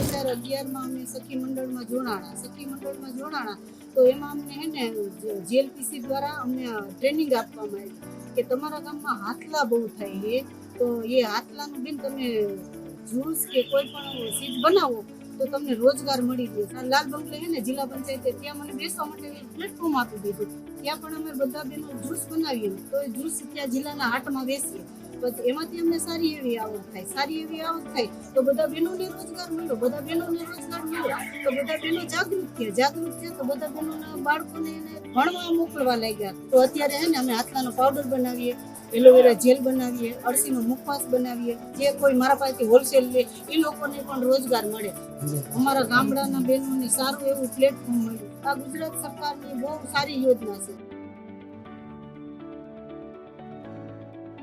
અગિયારમાં અમે સખી મંડળમાં જોડાણા, સખી મંડળમાં જોડાણા, તો એમાં અમને હે ને જીએલપીસી દ્વારા અમને ટ્રેનિંગ આપવામાં આવી કે તમારા ગામમાં હાથલા બહુ થાય છે તો એ હાથલાનું બેન તમે જ્યુસ કે કોઈ પણ ચીજ બનાવો, તો તમને રોજગાર મળી જશે લાલ બંગલે હે ને જિલ્લા પંચાયતે ત્યાં મને બેસવા માટે પ્લેટફોર્મ આપી દીધું. ત્યાં પણ અમે બધા બેનો જ્યુસ બનાવીએ તો એ જ્યુસ ત્યાં જિલ્લાના હાટમાં બેસીએ પછી એમાંથી અમને સારી એવી આવક થાય, સારી એવી આવક થાય તો બધા બહેનોને રોજગાર મળ્યો, બધા બહેનોને રોજગાર મળ્યો તો બધા બહેનો જાગૃત થયા જાગૃત થયા તો બધા બહેનોના બાળકોને એને ભણવા મોકલવા લાગ્યા. તો અત્યારે હે ને અમે હાથલાનો પાવડર બનાવીએ, એલોવેરા જેલ બનાવીએ, અળસીનો મુખવાસ બનાવીએ, જે કોઈ મારા પાસેથી હોલસેલ લે, એ લોકોને પણ રોજગાર મળે. અમારા ગામડાના બહેનોને સારું એવું પ્લેટફોર્મ મળ્યું. આ ગુજરાત સરકારની બહુ સારી યોજના છે.